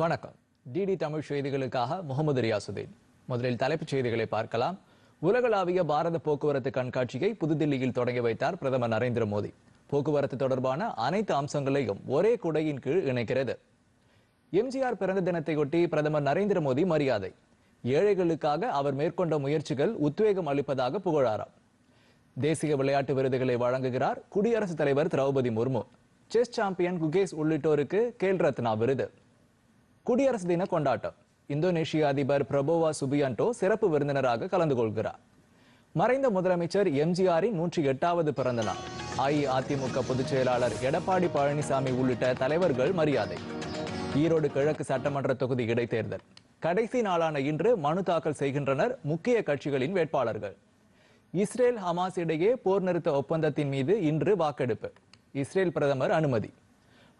வணக்கம். டிடி தமிழ் செய்திகளுக்காக முகமது ரியாசுதீன். முதலில் தலைப்புச் செய்திகளை பார்க்கலாம். உலகளாவிய பாரத போக்குவரத்து கண்காட்சியை புதுதில்லியில் தொடங்கி வைத்தார் பிரதமர் நரேந்திர மோடி. போக்குவரத்து தொடர்பான அனைத்து அம்சங்களையும் ஒரே குடையின் கீழ் இணைக்கிறது. எம்ஜிஆர் பிறந்த தினத்தையொட்டி பிரதமர் நரேந்திர மோடி மரியாதை. ஏழைகளுக்காக அவர் மேற்கொண்ட முயற்சிகள் உத்வேகம் அளிப்பதாக புகழாராம். தேசிய விளையாட்டு விருதுகளை வழங்குகிறார் குடியரசுத் தலைவர் திரௌபதி முர்மு. செஸ் சாம்பியன் குகேஸ் உள்ளிட்டோருக்கு கேல் ரத்னா விருது. குடியரசு தின கொண்டாட்டம். இந்தோனேஷிய அதிபர் பிரபோவா சுபியான்டோ சிறப்பு விருந்தினராக கலந்து கொள்கிறார். மறைந்த முதலமைச்சர் எம்ஜிஆரின் நூற்றி எட்டாவது பிறந்த நாள். அஇஅதிமுக பொதுச் செயலாளர் எடப்பாடி பழனிசாமி உள்ளிட்ட தலைவர்கள் மரியாதை. ஈரோடு கிழக்கு சட்டமன்ற தொகுதி இடைத்தேர்தல். கடைசி நாளான இன்று மனு தாக்கல் செய்கின்றனர் முக்கிய கட்சிகளின் வேட்பாளர்கள். இஸ்ரேல் ஹமாஸ் இடையே போர் நிறுத்த ஒப்பந்தத்தின் மீது இன்று வாக்கெடுப்பு. இஸ்ரேல் பிரதமர் அனுமதி.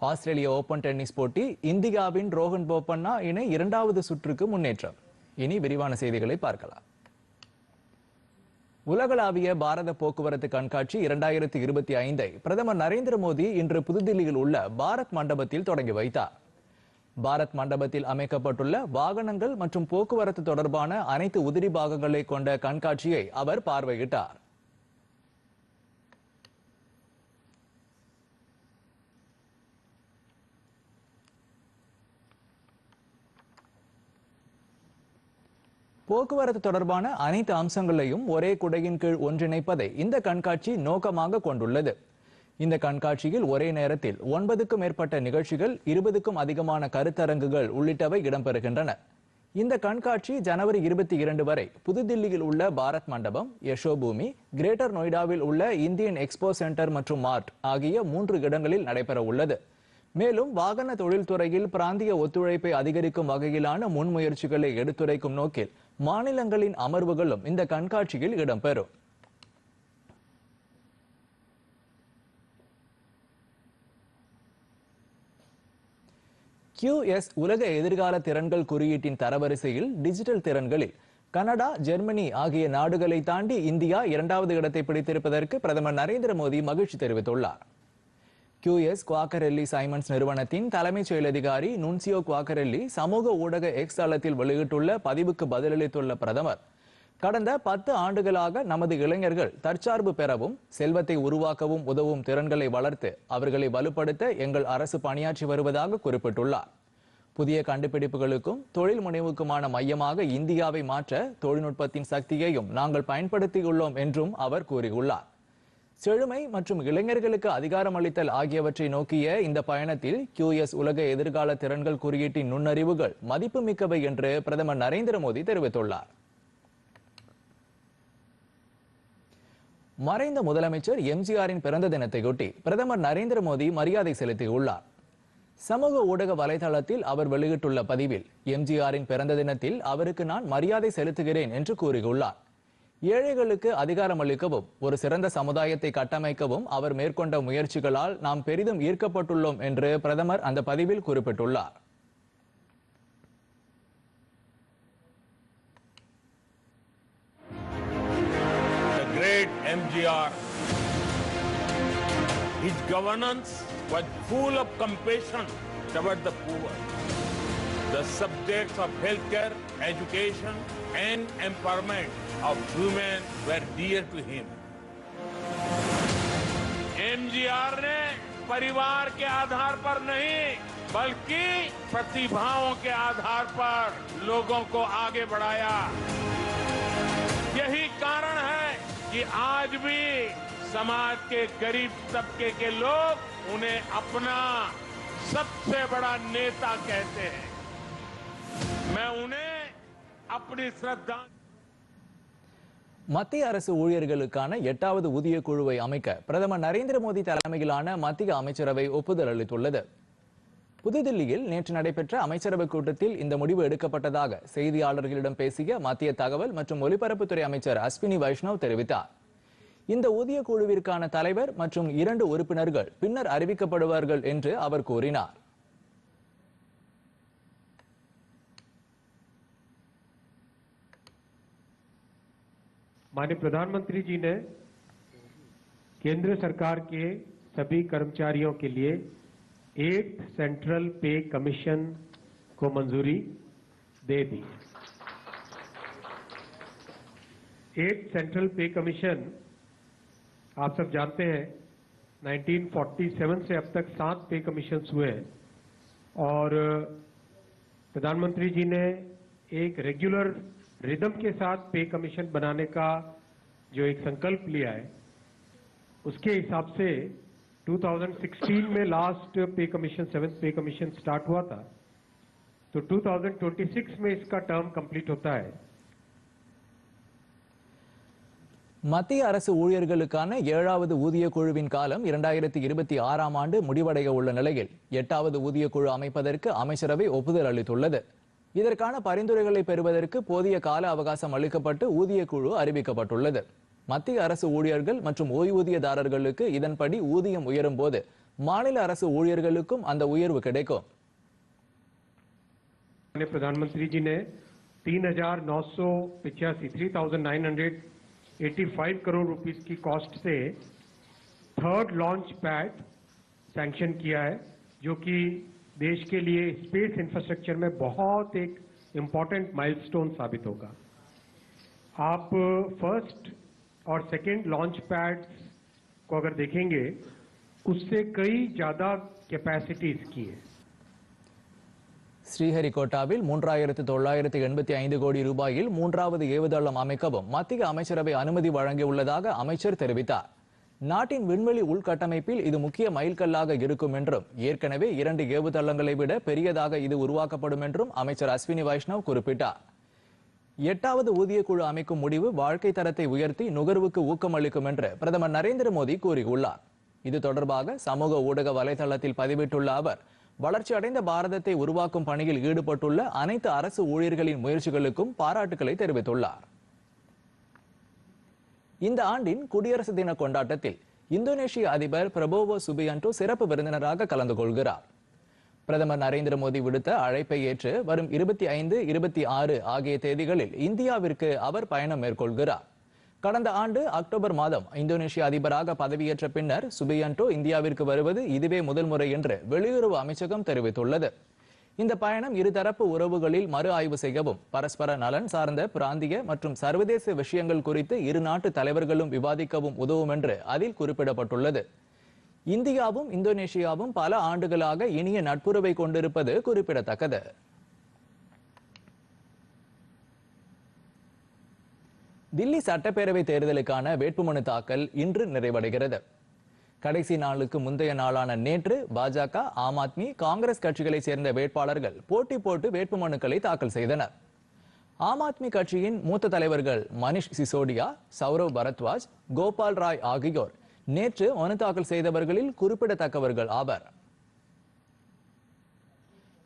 ஆஸ்திரேலிய ஓபன் டென்னிஸ் போட்டி இந்தியாவின் ரோஹன் போபண்ணா இணை இரண்டாவது சுற்றுக்கு முன்னேற்றம். இனி விரிவான செய்திகளை பார்க்கலாம். உலகளாவிய பாரத போக்குவரத்து கண்காட்சி இரண்டாயிரத்தி இருபத்தி ஐந்தை பிரதமர் நரேந்திர மோடி இன்று புதுதில்லியில் உள்ள பாரத் மண்டபத்தில் தொடங்கி வைத்தார். பாரத் மண்டபத்தில் அமைக்கப்பட்டுள்ள வாகனங்கள் மற்றும் போக்குவரத்து தொடர்பான அனைத்து உதிரி பாகங்களை கொண்ட கண்காட்சியை அவர் பார்வையிட்டார். போக்குவரத்து தொடர்பான அனைத்து அம்சங்களையும் ஒரே குடையின் கீழ் ஒன்றிணைப்பதை இந்த கண்காட்சி நோக்கமாக கொண்டுள்ளது. இந்த கண்காட்சியில் ஒரே நேரத்தில் ஒன்பதுக்கும் மேற்பட்ட நிகழ்ச்சிகள் இருபதுக்கும் அதிகமான கருத்தரங்குகள் உள்ளிட்டவை இடம்பெறுகின்றன. இந்த கண்காட்சி ஜனவரி இருபத்தி இரண்டு வரை புதுதில்லியில் உள்ள பாரத் மண்டபம் யசோபூமி கிரேட்டர் நொய்டாவில் உள்ள இந்தியன் எக்ஸ்போ சென்டர் மற்றும் மார்ட் ஆகிய மூன்று இடங்களில் நடைபெற உள்ளது. மேலும் வாகன தொழில்துறையில் பிராந்திய ஒத்துழைப்பை அதிகரிக்கும் வகையிலான முன்முயற்சிகளை எடுத்துரைக்கும் நோக்கில் மாநிலங்களின் அமர்வுகளும் இந்த கண்காட்சியில் இடம்பெறும். QS உலக எதிர்கால திறன்கள் குறியீட்டின் தரவரிசையில் டிஜிட்டல் திறன்களில் கனடா ஜெர்மனி ஆகிய நாடுகளை தாண்டி இந்தியா இரண்டாவது இடத்தை பிடித்திருப்பதற்கு பிரதமர் நரேந்திர மோடி மகிழ்ச்சி தெரிவித்துள்ளார். QS குவாக்கரெல்லி சைமன்ஸ் நிறுவனத்தின் தலைமைச் செயலதிகாரி நுன்சியோ குவாக்கரெல்லி சமூக ஊடக எக்ஸ் தளத்தில் வெளியிட்டுள்ள பதிவுக்கு பதிலளித்துள்ள பிரதமர் கடந்த பத்து ஆண்டுகளாக நமது இளைஞர்கள் தற்சார்பு பெறவும் செல்வத்தை உருவாக்கவும் உதவும் திறன்களை வளர்த்து அவர்களை வலுப்படுத்த எங்கள் அரசு பணியாற்றி வருவதாக குறிப்பிட்டுள்ளார். புதிய கண்டுபிடிப்புகளுக்கும் தொழில் முனைவுக்குமான மையமாக இந்தியாவை மாற்ற தொழில்நுட்பத்தின் சக்தியையும் நாங்கள் பயன்படுத்தியுள்ளோம் என்றும் அவர் கூறியுள்ளார். செழுமை மற்றும் இளைஞர்களுக்கு அதிகாரம் அளித்தல் ஆகியவற்றை நோக்கிய இந்த பயணத்தில் QS உலக எதிர்கால திறன்கள் குறியீட்டின் நுண்ணறிவுகள் மதிப்புமிக்கவை என்று பிரதமர் நரேந்திர மோடி தெரிவித்துள்ளார். மறைந்த முதலமைச்சர் எம்ஜிஆரின் பிறந்த தினத்தையொட்டி பிரதமர் நரேந்திர மோடி மரியாதை செலுத்தியுள்ளார். சமூக ஊடக வலைதளத்தில் அவர் வெளியிட்டுள்ள பதிவில் எம்ஜிஆரின் பிறந்த தினத்தில் அவருக்கு நான் மரியாதை செலுத்துகிறேன் என்று கூறியுள்ளார். ஏழைகளுக்கு அதிகாரம் அளிக்கவும் ஒரு சிறந்த சமுதாயத்தை கட்டமைக்கவும் அவர் மேற்கொண்ட முயற்சிகளால் நாம் பெரிதும் ஈர்க்கப்பட்டுள்ளோம் என்று பிரதமர் அந்த பதிவில் குறிப்பிட்டுள்ளார் great MGR. His governance was full of compassion toward the poor. The subjects of healthcare, education, and empowerment of women were dear to him. MGR ने परिवार के आधार पर नहीं बल्कि प्रतिभाओं के आधार पर लोगों को आगे बढ़ाया यही कारण है कि आज भी समाज के गरीब तबके के लोग उन्हें अपना सबसे बड़ा नेता कहते हैं मैं उन्हें अपनी श्रद्धा மத்திய அரசு ஊழியர்களுக்கான எட்டாவது ஊதிய குழுவை அமைக்க பிரதமர் நரேந்திர மோடி தலைமையிலான மத்திய அமைச்சரவை ஒப்புதல் அளித்துள்ளது புதுதில்லியில் நேற்று நடைபெற்ற அமைச்சரவை கூட்டத்தில் இந்த முடிவு எடுக்கப்பட்டதாக செய்தியாளர்களிடம் பேசிய மத்திய தகவல் மற்றும் ஒலிபரப்புத்துறை அமைச்சர் அஸ்வினி வைஷ்ணவ் தெரிவித்தார் இந்த ஊதிய குழுவிற்கான தலைவர் மற்றும் இரண்டு உறுப்பினர்கள் பின்னர் அறிவிக்கப்படுவார்கள் என்று அவர் கூறினார் माननीय प्रधानमंत्री जी ने केंद्र सरकार के सभी कर्मचारियों के लिए एट सेंट्रल पे कमीशन को मंजूरी दे दी एट सेंट्रल पे कमीशन, आप सब जानते हैं 1947 से अब तक सात पे कमीशन हुए हैं। और, प्रधानमंत्री जी ने एक रेगुलर रिदम के साथ पे कमीशन बनाने का जो एक संकल्प लिया है उसके हिसाब से 2016 में last pay commission seventh pay commission start हुआ था तो 2026 में इसका टर्म कंप्लीट होता है மத்திய அரசு ஊழியர்களுக்கான ஏழாவது ஊதிய குழுவின் காலம் இரண்டாயிரத்தி இருபத்தி ஆறாம் ஆண்டு முடிவடைய உள்ள நிலையில் எட்டாவது ஊதிய குழு அமைப்பதற்கு அமைச்சரவை ஒப்புதல் அளித்துள்ளது இதற்கான பரிந்துரைகளை பெறுவதற்கு போதிய கால அவகாசம் அளிக்கப்பட்டு ஊதிய குழு அறிவிக்கப்பட்டுள்ளது மத்திய அரசு ஊழியர்கள் மற்றும் ஓய்வூதியதாரர்களுக்கு இதன்படி ஊதியம் உயரும் போது மாநில அரசு ஊழியர்களுக்கும் அந்த உயர்வு கிடைக்கும் माननीय प्रधानमंत्री जी ने तीन हजार नौ सौ पिचासी three thousand nine hundred eighty five crore rupees की कॉस्ट से थर्ड लॉन्च पैड सैंक्शन किया है जो कि देश के लिए स्पेस इंफ्रास्ट्रक्चर में बहुत एक इम्पॉर्टेंट माइलस्टोन साबित होगा आप फर्स्ट और सेकेंड लॉन्च पैड को अगर देखेंगे उससे कई ज्यादा कैपेसिटी इसकी है ஸ்ரீஹரிகோட்டாவில் மூன்றாயிரத்து தொள்ளாயிரத்து எண்பத்தி ஐந்து கோடி ரூபாயில் மூன்றாவது ஏவுதளம் அமைக்கவும் மத்திய அமைச்சரவை அனுமதி வழங்கியுள்ளதாக அமைச்சர் தெரிவித்தார் நாட்டின் விண்வெளி உள்கட்டமைப்பில் இது முக்கிய மைல்கல்லாக இருக்கும் என்றும் ஏற்கனவே இரண்டு ஏவுதளங்களை விட பெரியதாக இது உருவாக்கப்படும் என்றும் அமைச்சர் அஸ்வினி வைஷ்ணவ் குறிப்பிட்டார். எட்டாவது ஊதிய குழு அமைக்கும் முடிவு வாழ்க்கை தரத்தை உயர்த்தி நுகர்வுக்கு ஊக்கமளிக்கும் என்று பிரதமர் நரேந்திர மோடி கூறியுள்ளார். இது தொடர்பாக சமூக ஊடக வலைதளத்தில் பதிவிட்டுள்ள அவர் வளர்ச்சி அடைந்த பாரதத்தை உருவாக்கும் பணியில் ஈடுபட்டுள்ள அனைத்து அரசு ஊழியர்களின் முயற்சிகளுக்கும் பாராட்டுக்களை தெரிவித்துள்ளார். இந்த ஆண்டின் குடியரசு தின கொண்டாட்டத்தில் இந்தோனேஷிய அதிபர் பிரபோவோ சுபியன்டோ சிறப்பு விருந்தினராக கலந்து கொள்கிறார். பிரதமர் நரேந்திர மோடி விடுத்த அழைப்பை ஏற்று வரும் இருபத்தி ஐந்து இருபத்தி ஆறு ஆகிய தேதிகளில் இந்தியாவிற்கு அவர் பயணம் மேற்கொள்கிறார். கடந்த ஆண்டு அக்டோபர் மாதம் இந்தோனேஷிய அதிபராக பதவியேற்ற பின்னர் சுபியன்டோ இந்தியாவிற்கு வருவது இதுவே முதல் முறை என்று வெளியுறவு அமைச்சகம் தெரிவித்துள்ளது. இந்த பயணம் இருதரப்பு உறவுகளில் மறு ஆய்வு செய்யவும் பரஸ்பர நலன் சார்ந்த பிராந்திய மற்றும் சர்வதேச விஷயங்கள் குறித்து இரு நாட்டு தலைவர்களும் விவாதிக்கவும் உதவும் என்று அதில் குறிப்பிடப்பட்டுள்ளது. இந்தியாவும் இந்தோனேஷியாவும் பல ஆண்டுகளாக இனிய நட்புறவை கொண்டிருப்பது குறிப்பிடத்தக்கது. தில்லி சட்டப்பேரவை தேர்தலுக்கான வேட்புமனு தாக்கல் இன்று நிறைவடைகிறது. கடைசி நாளுக்கு முந்தைய நாளான நேற்று பாஜக ஆம் ஆத்மி காங்கிரஸ் கட்சிகளைச் சேர்ந்த வேட்பாளர்கள் போட்டி போட்டு வேட்புமனுக்களை தாக்கல் செய்தனர். ஆம் ஆத்மி கட்சியின் மூத்த தலைவர்கள் மனிஷ் சிசோடியா சௌரவ் பரத்வாஜ் கோபால் ராய் ஆகியோர் நேற்று மனு தாக்கல் செய்தவர்களில் குறிப்பிடத்தக்கவர்கள் ஆவர்.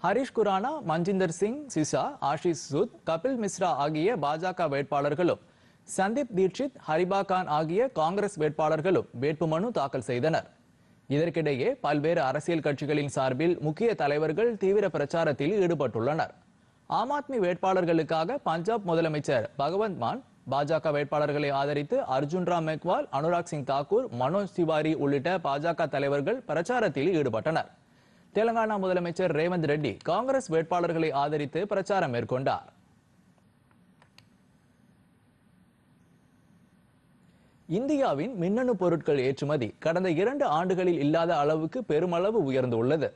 ஹரிஷ் குரானா மஞ்சிந்தர் சிங் சிசா ஆஷிஷ் சுத் கபில் மிஸ்ரா ஆகிய பாஜக வேட்பாளர்களும் சந்தீப் தீட்சித் ஹரிபா கான் ஆகிய காங்கிரஸ் வேட்பாளர்களும் வேட்புமனு தாக்கல் செய்தனர். இதற்கிடையே பல்வேறு அரசியல் கட்சிகளின் சார்பில் முக்கிய தலைவர்கள் தீவிர பிரச்சாரத்தில் ஈடுபட்டுள்ளனர். ஆம் ஆத்மி வேட்பாளர்களுக்காக பஞ்சாப் முதலமைச்சர் பகவந்த் மான் பாஜக வேட்பாளர்களை ஆதரித்து அர்ஜுன் ராம் மெக்வால் அனுராக் சிங் தாக்கூர் மனோஜ் திவாரி உள்ளிட்ட பாஜக தலைவர்கள் பிரச்சாரத்தில் ஈடுபட்டனர். தெலங்கானா முதலமைச்சர் ரேவந்த் ரெட்டி காங்கிரஸ் வேட்பாளர்களை ஆதரித்து பிரச்சாரம் மேற்கொண்டார். இந்தியாவின் மின்னணு பொருட்கள் ஏற்றுமதி கடந்த இரண்டு ஆண்டுகளில் இல்லாத அளவுக்கு பெருமளவு உயர்ந்துள்ளது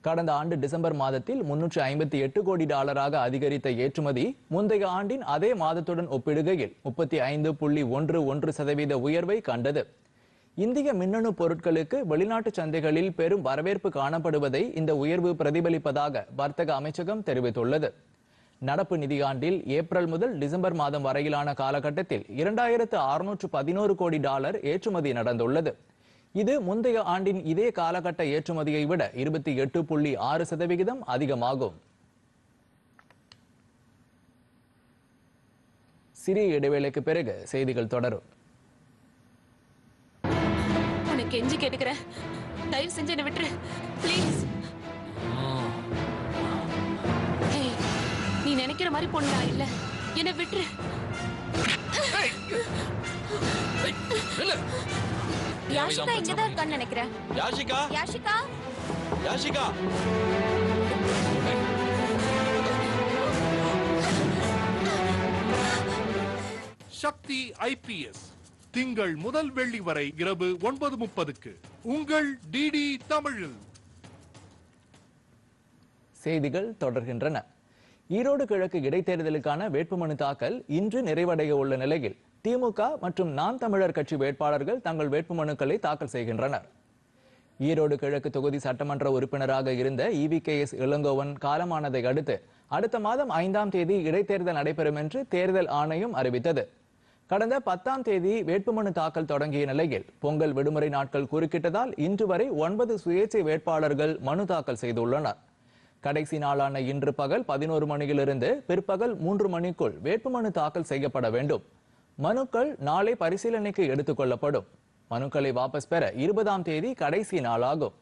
கடந்த ஆண்டு டிசம்பர் மாதத்தில் முன்னூற்று ஐம்பத்தி எட்டு கோடி டாலராக அதிகரித்த ஏற்றுமதி முந்தைய ஆண்டின் அதே மாதத்துடன் ஒப்பிடுகையில் முப்பத்தி ஐந்து புள்ளி ஒன்று ஒன்று சதவீத உயர்வை கண்டது. இந்திய மின்னணு பொருட்களுக்கு வெளிநாட்டு சந்தைகளில் பெரும் வரவேற்பு காணப்படுவதை இந்த உயர்வு பிரதிபலிப்பதாக வர்த்தக அமைச்சகம் தெரிவித்துள்ளது. நடப்பு நிதியாண்டில் ஏப்ரல் முதல் டிசம்பர் மாதம் வரையிலான காலகட்டத்தில் இரண்டாயிரத்து அறுநூற்று பதினோரு கோடி டாலர் ஏற்றுமதி நடந்துள்ளது. இது முந்தைய ஆண்டின் இதே காலகட்ட ஏற்றுமதியை விட இருபத்தி எட்டு புள்ளி ஆறு சதவிகிதம் அதிகமாகும். சிறிய இடைவேளைக்கு பிறகு செய்திகள் தொடரும். உனக்கு கெஞ்சி கேட்டுக்கிறேன். தயவு செஞ்சு என்ன விட்டுரு. ப்ளீஸ் குதிக்கிற மாதிரி பொண்ணு நான் இல்ல. என்ன விட்டுரு. யாஷிகா இங்கதான் இருக்கான்னு நினைக்கிறேன். யாஷிகா? யாஷிகா? யாஷிகா? சக்தி ஐபிஎஸ். திங்கள் முதல் வெள்ளி வரை இரவு ஒன்பது முப்பதுக்கு உங்கள் டிடி தமிழில். செய்திகள் தொடர்கின்றன. ஈரோடு கிழக்கு இடைத்தேர்தலுக்கான வேட்புமனு தாக்கல் இன்று நிறைவடைய உள்ள நிலையில் திமுக மற்றும் நாம் தமிழர் கட்சி வேட்பாளர்கள் தங்கள் வேட்புமனுக்களை தாக்கல் செய்கின்றனர். ஈரோடு கிழக்கு தொகுதி சட்டமன்ற உறுப்பினராக இருந்த E V K S Elangovan காலமானதை அடுத்து அடுத்த மாதம் ஐந்தாம் தேதி இடைத்தேர்தல் நடைபெறும் என்று தேர்தல் ஆணையம் அறிவித்தது. கடந்த பத்தாம் தேதி வேட்புமனு தாக்கல் தொடங்கிய நிலையில் பொங்கல் விடுமுறை நாட்கள் குறுக்கிட்டதால் இன்று வரை ஒன்பது சுயேட்சை வேட்பாளர்கள் மனு தாக்கல் செய்துள்ளனர். கடைசி நாளான இன்று பகல் பதினோரு மணியிலிருந்து பிற்பகல் மூன்று மணிக்குள் வேட்புமனு தாக்கல் செய்யப்பட வேண்டும். மனுக்கள் நாளை பரிசீலனைக்கு எடுத்துக் கொள்ளப்படும். மனுக்களை வாபஸ் பெற இருபதாம் தேதி கடைசி நாளாகும்.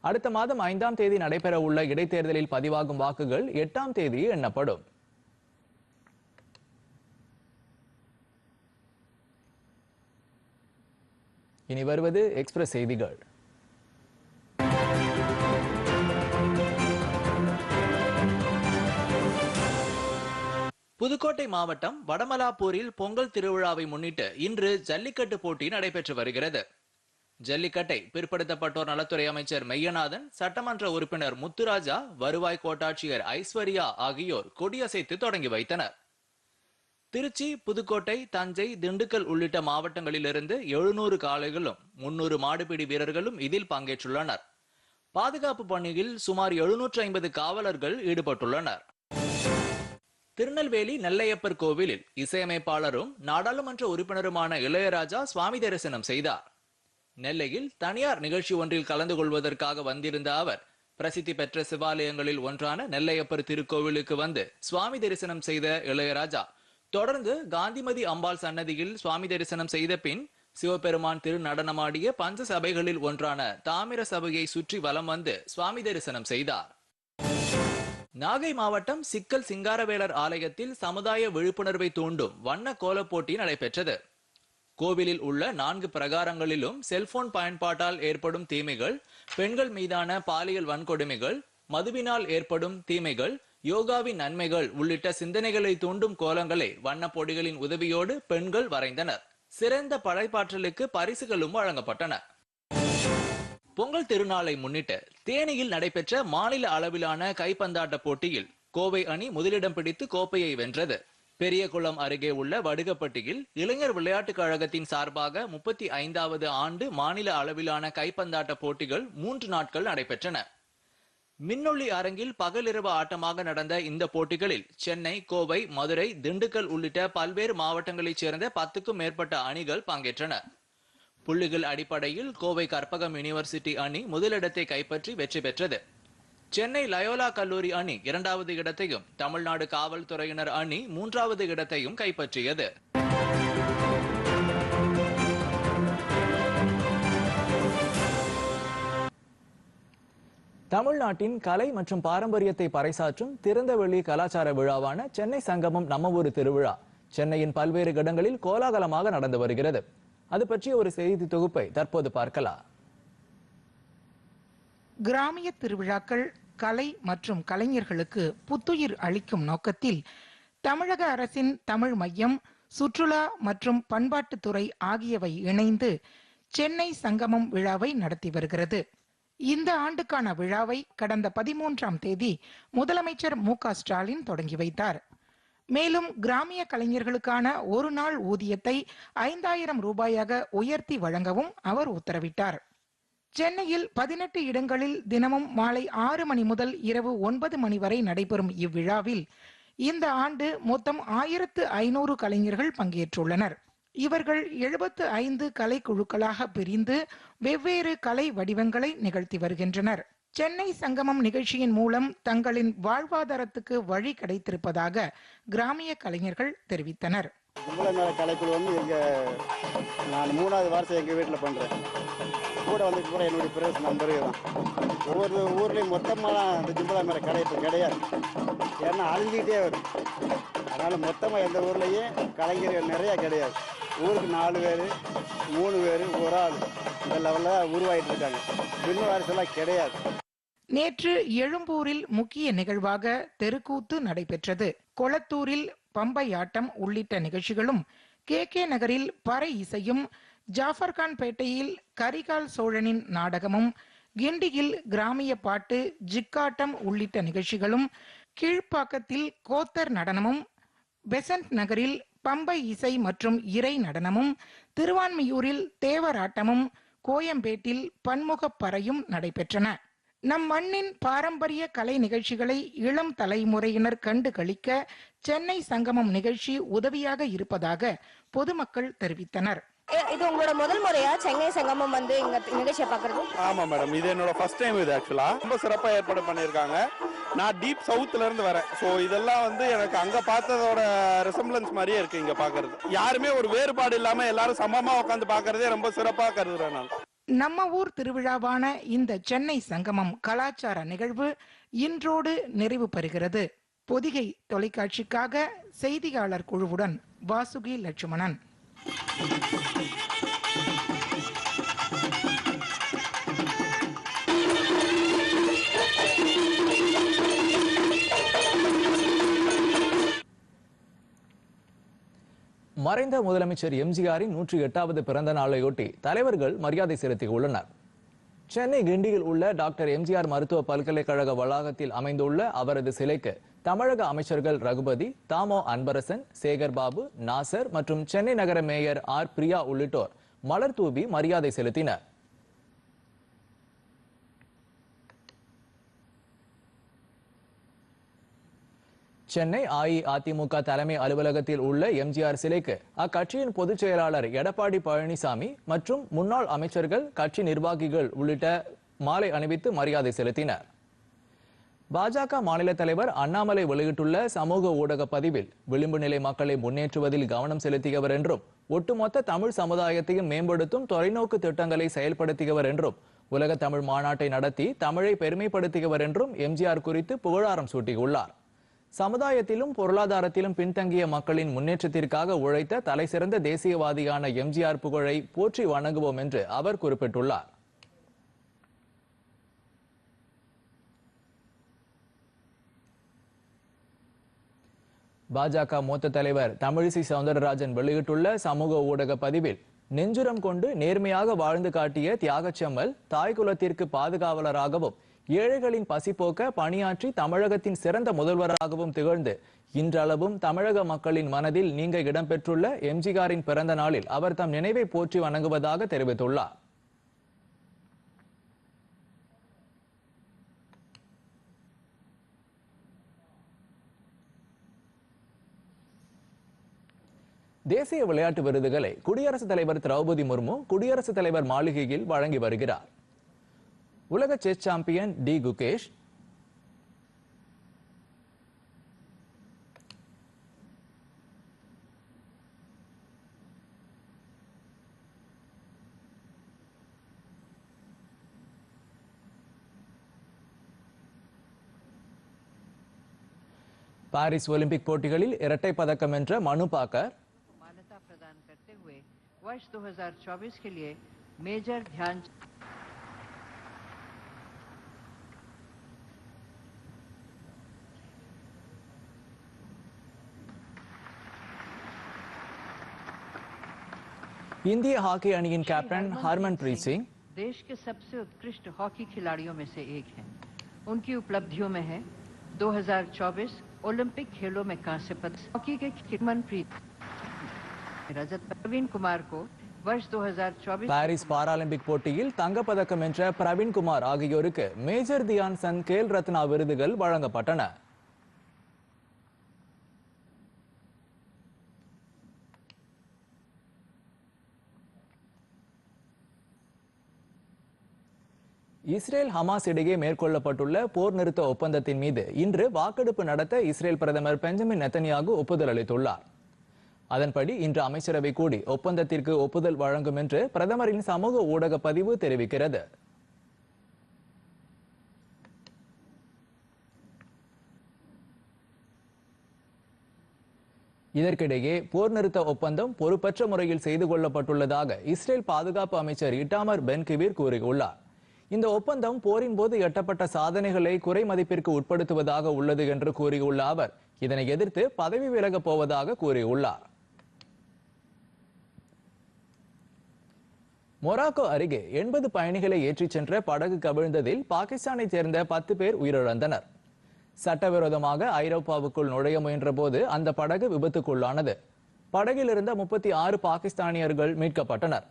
அடுத்த மாதம் ஐந்தாம் தேதி நடைபெற உள்ள இடைத்தேர்தலில் பதிவாகும் வாக்குகள் எட்டாம் தேதி எண்ணப்படும். இனி வருவது எக்ஸ்பிரஸ் செய்திகள். புதுக்கோட்டை மாவட்டம் வடமலாப்பூரில் பொங்கல் திருவிழாவை முன்னிட்டு இன்று ஜல்லிக்கட்டு போட்டி நடைபெற்று வருகிறது. ஜல்லிக்கட்டை பிற்படுத்தப்பட்டோர் நலத்துறை அமைச்சர் மெய்யநாதன் சட்டமன்ற உறுப்பினர் முத்துராஜா வருவாய் கோட்டாட்சியர் ஐஸ்வர்யா ஆகியோர் கொடியசைத்து தொடங்கி வைத்தனர். திருச்சி புதுக்கோட்டை தஞ்சை திண்டுக்கல் உள்ளிட்ட மாவட்டங்களிலிருந்து எழுநூறு காளைகளும் முன்னூறு மாடுபிடி வீரர்களும் இதில் பங்கேற்றுள்ளனர். பாதுகாப்பு பணியில் சுமார் எழுநூற்று ஐம்பது காவலர்கள் ஈடுபட்டுள்ளனர். திருநெல்வேலி நெல்லையப்பர் கோவிலில் இசையமைப்பாளரும் நாடாளுமன்ற உறுப்பினருமான இளையராஜா சுவாமி தரிசனம் செய்தார். நெல்லையில் தனியார் நிகழ்ச்சி ஒன்றில் கலந்து கொள்வதற்காக வந்திருந்த அவர் பிரசித்தி பெற்ற சிவாலயங்களில் ஒன்றான நெல்லையப்பர் திருக்கோவிலுக்கு வந்து சுவாமி தரிசனம் செய்த இளையராஜா தொடர்ந்து காந்திமதி அம்பாள் சன்னதியில் சுவாமி தரிசனம் செய்த பின் சிவபெருமான் திரு நடனமாடிய பஞ்ச சபைகளில் ஒன்றான தாமிர சபையை சுற்றி வலம் வந்து சுவாமி தரிசனம் செய்தார். நாகை மாவட்டம் சிக்கல் சிங்காரவேலர் ஆலயத்தில் சமுதாய விழிப்புணர்வை தூண்டும் வண்ண கோலப் போட்டி நடைபெற்றது. கோவிலில் உள்ள நான்கு பிரகாரங்களிலும் செல்போன் பயன்பாட்டால் ஏற்படும் தீமைகள் பெண்கள் மீதான பாலியல் வன்கொடுமைகள் மதுவினால் ஏற்படும் தீமைகள் யோகாவின் நன்மைகள் உள்ளிட்ட சிந்தனைகளை தூண்டும் கோலங்களை வண்ணப் பொடிகளின் உதவியோடு பெண்கள் வரைந்தனர். சிறந்த படைப்பாற்றலுக்கு பரிசுகளும் வழங்கப்பட்டன. பொங்கல் திருநாளை முன்னிட்டு தேனியில் நடைபெற்ற மாநில அளவிலான கைப்பந்தாட்ட போட்டியில் கோவை அணி முதலிடம் பிடித்து கோப்பையை வென்றது. பெரியகுளம் அருகே உள்ள வடுகப்பட்டியில் இளைஞர் விளையாட்டுக் கழகத்தின் சார்பாக முப்பத்தி ஐந்தாவது ஆண்டு மாநில அளவிலான கைப்பந்தாட்ட போட்டிகள் மூன்று நாட்கள் நடைபெற்றன. மின்னொளி அரங்கில் பகலிரவு ஆட்டமாக நடந்த இந்த போட்டிகளில் சென்னை கோவை மதுரை திண்டுக்கல் உள்ளிட்ட பல்வேறு மாவட்டங்களைச் சேர்ந்த பத்துக்கும் மேற்பட்ட அணிகள் பங்கேற்றன. புள்ளிகள் அடிப்படையில் கோவை கற்பகம் யுனிவர்சிட்டி அணி முதலிடத்தை கைப்பற்றி வெற்றி பெற்றது. சென்னை லயோலா கல்லூரி அணி இரண்டாவது இடத்தையும் தமிழ்நாடு காவல்துறையினர் அணி மூன்றாவது இடத்தையும் கைப்பற்றியது. தமிழ்நாட்டின் கலை மற்றும் பாரம்பரியத்தை பறைசாற்றும் திறந்தவெளி கலாச்சார விழாவான சென்னை சங்கமம் நம்ம ஊர் திருவிழா சென்னையின் பல்வேறு இடங்களில் கோலாகலமாக நடந்து வருகிறது. அது பற்றிய ஒரு செய்தி தொகுப்பை தற்போது பார்க்கலாம். கிராமிய திருவிழாக்கள் கலை மற்றும் கலைஞர்களுக்கு புத்துயிர் அளிக்கும் நோக்கத்தில் தமிழக அரசின் தமிழ் மையம் சுற்றுலா மற்றும் பண்பாட்டுத்துறை ஆகியவை இணைந்து சென்னை சங்கமம் விழாவை நடத்தி வருகிறது. இந்த ஆண்டுக்கான விழாவை கடந்த பதிமூன்றாம் தேதி முதலமைச்சர் மு க ஸ்டாலின் தொடங்கி வைத்தார். மேலும் கிராமிய கலைஞர்களுக்கான ஒரு நாள் ஊதியத்தை ஐந்தாயிரம் ரூபாயாக உயர்த்தி வழங்கவும் அவர் உத்தரவிட்டார். சென்னையில் பதினெட்டு இடங்களில் தினமும் மாலை ஆறு மணி முதல் இரவு ஒன்பது மணி வரை நடைபெறும் இவ்விழாவில் இந்த ஆண்டு மொத்தம் ஆயிரத்து ஐநூறு கலைஞர்கள் பங்கேற்றுள்ளனர். இவர்கள் எழுபத்து ஐந்து கலைக்குழுக்களாக பிரிந்து வெவ்வேறு கலை வடிவங்களை நிகழ்த்தி வருகின்றனர். சென்னை சங்கமம் நிகழ்ச்சியின் மூலம் தங்களின் வாழ்வாதாரத்துக்கு வழி கிடைத்திருப்பதாக கிராமிய கலைஞர்கள் தெரிவித்தனர். கும்பலமேள கலைக்குழு வந்து எங்கள் நான் மூணாவது வருஷம் எங்கள் வீட்டில் பண்ணுறேன் கூட வந்து கூட என்னுடைய பிரதேச நண்பர்கள் தான். ஒவ்வொரு ஊர்லேயும் மொத்தமாக அந்த இந்த மேலே கலை இப்போ கிடையாது. ஏன்னா அழிஞ்சிக்கிட்டே வரும் அதனால் மொத்தமாக எந்த ஊர்லேயும் கலைஞர்கள் நிறையா கிடையாது. ஊருக்கு நாலு பேர் மூணு பேர் ஒரு ஆள். இந்த லெவலில் உருவாகிட்டு இருக்காங்க. இன்னும் அரசெல்லாம் கிடையாது. நேற்று எழும்பூரில் முக்கிய நிகழ்வாக தெருக்கூத்து நடைபெற்றது. கொளத்தூரில் பம்பையாட்டம் உள்ளிட்ட நிகழ்ச்சிகளும் கே. கே. நகரில் பறை இசையும் ஜாஃபர்கான் பேட்டையில் கரிகால் சோழனின் நாடகமும் கிண்டியில் கிராமிய பாட்டு ஜிக்காட்டம் உள்ளிட்ட நிகழ்ச்சிகளும் கீழ்ப்பாக்கத்தில் கோத்தர் நடனமும் பெசன்ட் நகரில் பம்பை இசை மற்றும் இறை நடனமும் திருவான்மியூரில் தேவராட்டமும் கோயம்பேட்டில் பன்முகப் பறையும் நடைபெற்றன. நம் மண்ணின் பாரம்பரிய கலை நிகழ்ச்சிகளை இளம் தலைமுறையினர் கண்டு களிக்க சென்னை சங்கமம் நிகழ்ச்சி உதவியாக இருப்பதாக பொதுமக்கள் தெரிவித்தனர். இது உங்களோட முதல் முறையா? சென்னை சங்கமம் வந்து இங்க நிகழ்ச்சியை பாக்குறது ஆமா மேடம் இது என்னோட ஃபர்ஸ்ட் டைம் இது ஆக்சுவலா ரொம்ப சிறப்பா ஏற்பாடு பண்ணியிருக்காங்க. நான் டீப் சவுத்ல இருந்து வரேன். ஸோ இதெல்லாம் வந்து எனக்கு அங்க பார்த்ததோட ரெசம்பிளன்ஸ் மாதிரியே இருக்கு இங்க பாக்குறது யாருமே ஒரு வேறுபாடு இல்லாம எல்லாரும் சமமா உட்காந்து பாக்குறதே ரொம்ப சிறப்பா கருதுறேன் நான். நம்ம ஊர் திருவிழாவான இந்த சென்னை சங்கமம் கலாச்சார நிகழ்வு இன்றோடு நிறைவு பெறுகிறது. பொதிகை தொலைக்காட்சிக்காக செய்தியாளர் குழுவுடன் வாசுகி லட்சுமணன். மறைந்த முதலமைச்சர் எம்ஜிஆரின் நூற்றி எட்டாவது பிறந்த நாளையொட்டி தலைவர்கள் மரியாதை செலுத்தியுள்ளனர் சென்னை கிண்டியில் உள்ள டாக்டர் எம்ஜிஆர் மருத்துவ பல்கலைக்கழக வளாகத்தில் அமைந்துள்ள அவரது சிலைக்கு தமிழக அமைச்சர்கள் ரகுபதி தாமோ அன்பரசன் சேகர் பாபு நாசர் மற்றும் சென்னை நகர மேயர் ஆர் பிரியா உள்ளிட்டோர் மலர் தூவி மரியாதை செலுத்தினர். சென்னை அஇஅதிமுக தலைமை அலுவலகத்தில் உள்ள எம்ஜிஆர் சிலைக்கு அக்கட்சியின் பொதுச் செயலாளர் எடப்பாடி பழனிசாமி மற்றும் முன்னாள் அமைச்சர்கள் கட்சி நிர்வாகிகள் உள்ளிட்ட மாலை அணிவித்து மரியாதை செலுத்தினர். பாஜக மாநில தலைவர் அண்ணாமலை வெளியிட்டுள்ள சமூக ஊடக பதிவில் விளிம்பு நிலை மக்களை முன்னேற்றுவதில் கவனம் செலுத்தியவர் என்றும் ஒட்டுமொத்த தமிழ் சமுதாயத்தையும் மேம்படுத்தும் தொலைநோக்கு திட்டங்களை செயல்படுத்தியவர் என்றும் உலக தமிழ் மாநாட்டை நடத்தி தமிழை பெருமைப்படுத்தியவர் என்றும் எம்ஜிஆர் குறித்து புகழாரம் சூட்டியுள்ளார். சமுதாயத்திலும் பொருளாதாரத்திலும் பின்தங்கிய மக்களின் முன்னேற்றத்திற்காக உழைத்த தலைசிறந்த தேசியவாதியான எம்ஜிஆர் புகழை போற்றி வணங்குவோம் என்று அவர் குறிப்பிட்டுள்ளார். பாஜக மூத்த தலைவர் தமிழிசை சவுந்தரராஜன் வெளியிட்டுள்ள சமூக ஊடக பதிவில் நெஞ்சுரம் கொண்டு நேர்மையாக வாழ்ந்து காட்டிய தியாகச்செம்மல் தாய் குலத்திற்கு பாதுகாவலராகவும் ஏழைகளின் பசிப்போக்க பணியாற்றி தமிழகத்தின் சிறந்த முதல்வராகவும் திகழ்ந்து இன்றளவும் தமிழக மக்களின் மனதில் நீங்க இடம்பெற்றுள்ள எம்ஜிஆரின் பிறந்த நாளில் அவர் தம் நினைவை போற்றி வணங்குவதாக தெரிவித்துள்ளார். தேசிய விளையாட்டு விருதுகளை குடியரசுத் தலைவர் திரௌபதி முர்மு குடியரசுத் தலைவர் மாளிகையில் வழங்கி வருகிறார். உலக chess champion D Gukesh Paris Olympic போட்டிகளில் இரட்டை பதக்கம் வென்ற மனு பாக்கர் मान्यता प्रदान करते हुए वर्ष 2024 के लिए मेजर ध्यान இந்திய ஹாக்கி அணியின் கேப்டன் ஹர்மன் பிரீத் சிங் देश के सबसे उत्कृष्ट हॉकी खिलाड़ियों में से एक हैं उनकी उपलब्धियों में है 2024 ओलंपिक खेलों में कांस्य पदक हॉकी के किमन प्रीत रजत प्रवीण कुमार को वर्ष 2024 பாரிஸ் பாராலிம்பிக் போட்டியில் தங்கப்பதக்கம் வென்ற பிரவீன்குமார் ஆகியோருக்கு மேஜர் தியான் சந்த் கேல் ரத்னா விருதுகள் வழங்கப்பட்டன இஸ்ரேல் ஹமாஸ் இடையே மேற்கொள்ளப்பட்டுள்ள போர் நிறுத்த ஒப்பந்தத்தின் மீது இன்று வாக்கெடுப்பு நடத்த இஸ்ரேல் பிரதமர் பெஞ்சமின் நெத்தனியாகு ஒப்புதல் அளித்துள்ளார். அதன்படி இன்று அமைச்சரவை கூடி ஒப்பந்தத்திற்கு ஒப்புதல் வழங்கும் என்று பிரதமரின் சமூக ஊடக பதிவு தெரிவிக்கிறது. இதற்கிடையே போர் நிறுத்த ஒப்பந்தம் பொறுப்பற்ற முறையில் செய்து கொள்ளப்பட்டுள்ளதாக இஸ்ரேல் பாதுகாப்பு அமைச்சர் இட்டாமர் பென்கிவீர் கூறியுள்ளார். இந்த ஒப்பந்தம் போரின் போது எட்டப்பட்ட சாதனைகளை குறை மதிப்பிற்கு உட்படுத்துவதாக உள்ளது என்று கூறியுள்ள அவர் இதனை எதிர்த்து பதவி விலகப் போவதாக கூறியுள்ளார். மொராக்கோ அருகே எண்பது பயணிகளை ஏற்றிச் சென்ற படகு கவிழ்ந்ததில் பாகிஸ்தானைச் சேர்ந்த பத்து பேர் உயிரிழந்தனர். சட்டவிரோதமாக ஐரோப்பாவுக்குள் நுழைய முயன்றபோது அந்த படகு விபத்துக்குள்ளானது. படகில் இருந்த முப்பத்தி ஆறு பாகிஸ்தானியர்கள் மீட்கப்பட்டனர்.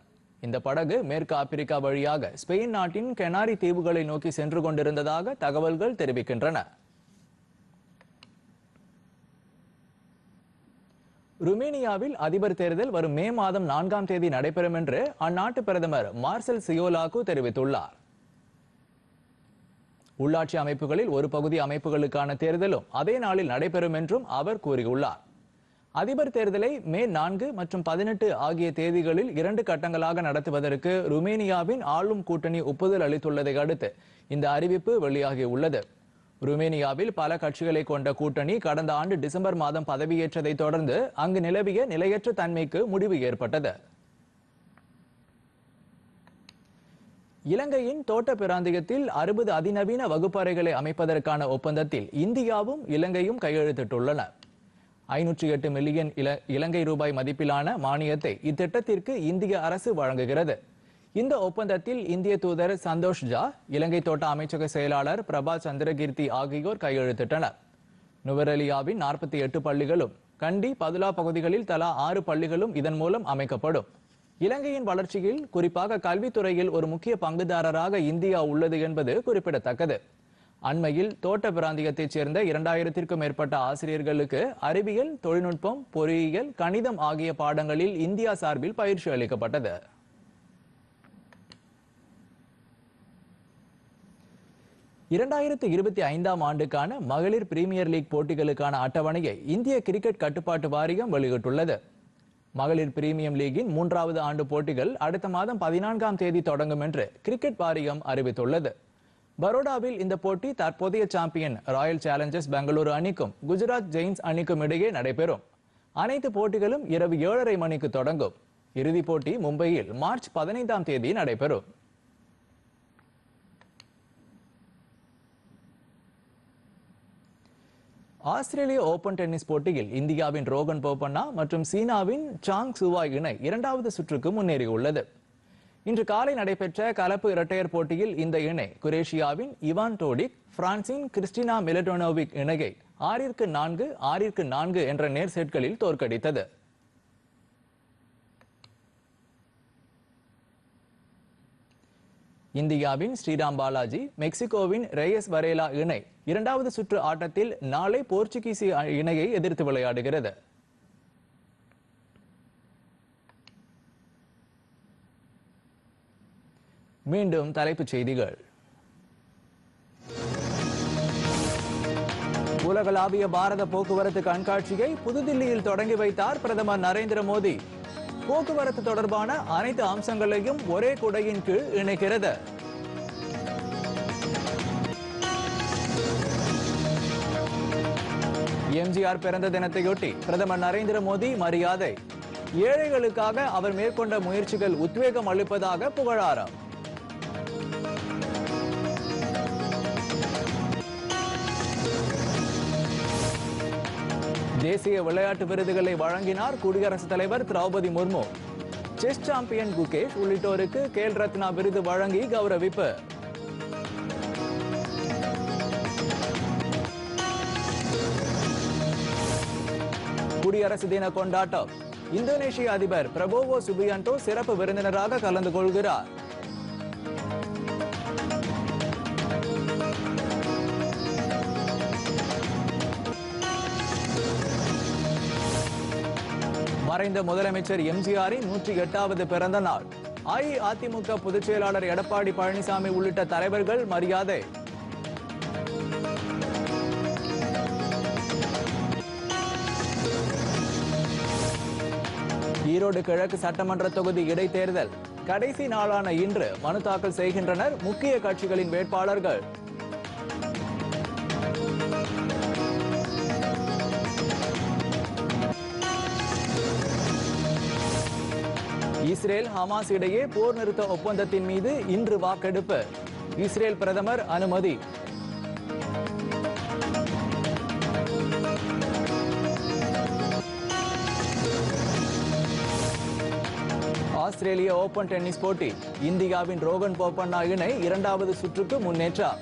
இந்த படகு மேற்கு ஆப்பிரிக்கா வழியாக ஸ்பெயின் நாட்டின் கெனாரி தீவுகளை நோக்கி சென்று கொண்டிருந்ததாக தகவல்கள் தெரிவிக்கின்றன. ருமேனியாவில் அதிபர் தேர்தல் வரும் மே மாதம் நான்காம் தேதி நடைபெறும் என்று அந்நாட்டு பிரதமர் மார்சல் சியோலாக்கு தெரிவித்துள்ளார். உள்ளாட்சி அமைப்புகளில் ஒரு பகுதி அமைப்புகளுக்கான தேர்தலும் அதே நாளில் நடைபெறும் என்றும் அவர் கூறியுள்ளார். அதிபர் தேர்தலை மே நான்கு மற்றும் பதினெட்டு ஆகிய தேதிகளில் இரண்டு கட்டங்களாக நடத்துவதற்கு ருமேனியாவின் ஆளும் கூட்டணி ஒப்புதல் அளித்துள்ளதை அடுத்து இந்த அறிவிப்பு வெளியாகியுள்ளது ருமேனியாவில் பல கட்சிகளை கொண்ட கூட்டணி கடந்த ஆண்டு டிசம்பர் மாதம் பதவியேற்றதை தொடர்ந்து அங்கு நிலவிய நிலையற்ற தன்மைக்கு முடிவு ஏற்பட்டது. இலங்கையின் தோட்ட பிராந்தியத்தில் அறுபது அதிநவீன வகுப்பறைகளை அமைப்பதற்கான ஒப்பந்தத்தில் இந்தியாவும் இலங்கையும் கையெழுத்திட்டுள்ளன. ஐநூற்றி எட்டு மில்லியன் இல- இலங்கை ரூபாய் மதிப்பிலான மானியத்தை இத்திட்டத்திற்கு இந்திய அரசு வழங்குகிறது. இந்த ஒப்பந்தத்தில் இந்திய தூதர் சந்தோஷ் ஜா இலங்கை தோட்ட அமைச்சக செயலாளர் பிரபா சந்திரகீர்த்தி ஆகியோர் கையெழுத்திட்டனர். நுவரெலியாவின் நாற்பத்தி எட்டு பள்ளிகளும் கண்டி பதுலா பகுதிகளில் தலா ஆறு பள்ளிகளும் இதன் மூலம் அமைக்கப்படும். இலங்கையின் வளர்ச்சியில் குறிப்பாக கல்வித்துறையில் ஒரு முக்கிய பங்குதாரராக இந்தியா உள்ளது என்பது குறிப்பிடத்தக்கது. அண்மையில் தோட்ட பிராந்தியத்தைச் சேர்ந்த இரண்டாயிரத்திற்கும் மேற்பட்ட ஆசிரியர்களுக்கு அறிவியல் தொழில்நுட்பம் பொறியியல் கணிதம் ஆகிய பாடங்களில் இந்தியா சார்பில் பயிற்சி அளிக்கப்பட்டது. இரண்டாயிரத்து இருபத்தி ஐந்தாம் ஆண்டுக்கான மகளிர் பிரீமியர் லீக் போட்டிகளுக்கான அட்டவணையை இந்திய கிரிக்கெட் கட்டுப்பாட்டு வாரியம் வெளியிட்டுள்ளது. மகளிர் பிரீமியம் லீகின் மூன்றாவது ஆண்டு போட்டிகள் அடுத்த மாதம் பதினான்காம் தேதி தொடங்கும் என்று கிரிக்கெட் வாரியம் அறிவித்துள்ளது. பரோடாவில் இந்த போட்டி தற்போதைய சாம்பியன் ராயல் சேலஞ்சர்ஸ் பெங்களூரு அணிக்கும் குஜராத் ஜெயின்ஸ் அணிக்கும் இடையே நடைபெறும். அனைத்து போட்டிகளும் இரவு ஏழரை மணிக்கு தொடங்கும். இறுதிப் போட்டி மும்பையில் மார்ச் பதினைந்தாம் தேதி நடைபெறும். ஆஸ்திரேலிய ஓபன் டென்னிஸ் போட்டியில் இந்தியாவின் ரோகன் போபண்ணா மற்றும் சீனாவின் சாங் சுவாய் இணை இரண்டாவது சுற்றுக்கு முன்னேறியுள்ளது. இன்று காலை நடைபெற்ற கலப்பு இரட்டையர் போட்டியில் இந்த இணை குரேஷியாவின் இவான் டோடிக் பிரான்சின் கிறிஸ்டினா மிலடோனோவிக் இணையை ஆறிற்கு நான்கு ஆறிற்கு நான்கு என்ற நேர் செட்களில் தோற்கடித்தது. இந்தியாவின் ஸ்ரீராம் பாலாஜி மெக்சிகோவின் ரேயஸ் வரேலா இணை இரண்டாவது சுற்று ஆட்டத்தில் நாளை போர்ச்சுகீசி இணையை எதிர்த்து விளையாடுகிறது. மீண்டும் தலைப்புச் செய்திகள். உலகளாவிய பாரத போக்குவரத்து கண்காட்சியை புதுதில்லியில் தொடங்கி வைத்தார் பிரதமர் நரேந்திர மோடி. போக்குவரத்து தொடர்பான அனைத்து அம்சங்களையும் ஒரே குடையின் கீழ் இணைக்கிறது. எம்ஜிஆர் பிறந்த தினத்தையொட்டி பிரதமர் நரேந்திர மோடி மரியாதை. ஏழைகளுக்காக அவர் மேற்கொண்ட முயற்சிகள் உத்வேகம் அளிப்பதாக புகழாரம். தேசிய விளையாட்டு விருதுகளை வழங்கினார் குடியரசுத் தலைவர் திரௌபதி முர்மு. செஸ் சாம்பியன் குகேஷ் உள்ளிட்டோருக்கு கேல் ரத்னா விருது வழங்கி கௌரவிப்பு. குடியரசு தின கொண்டாட்டம். இந்தோனேஷிய அதிபர் பிரபோவோ சுபியான்டோ சிறப்பு விருந்தினராக கலந்து கொள்கிறார். மறைந்த முதலமைச்சர் எம்ஜிஆரின் நூற்றி எட்டாவது பிறந்த நாள். அஇஅதிமுக பொதுச் செயலாளர் எடப்பாடி பழனிசாமி உள்ளிட்ட தலைவர்கள் மரியாதை. ஈரோடு கிழக்கு சட்டமன்ற தொகுதி இடைத்தேர்தல். கடைசி நாளான இன்று மனு தாக்கல் செய்கின்றனர் முக்கிய கட்சிகளின் வேட்பாளர்கள். இஸ்ரேல் ஹமாஸ் இடையே போர் நிறுத்த ஒப்பந்தத்தின் மீது இன்று வாக்கெடுப்பு. இஸ்ரேல் பிரதமர் அனுமதி. ஆஸ்திரேலிய ஓபன் டென்னிஸ் போட்டி. இந்தியாவின் ரோகன் போபண்ணா இணை இரண்டாவது சுற்றுக்கு முன்னேற்றார்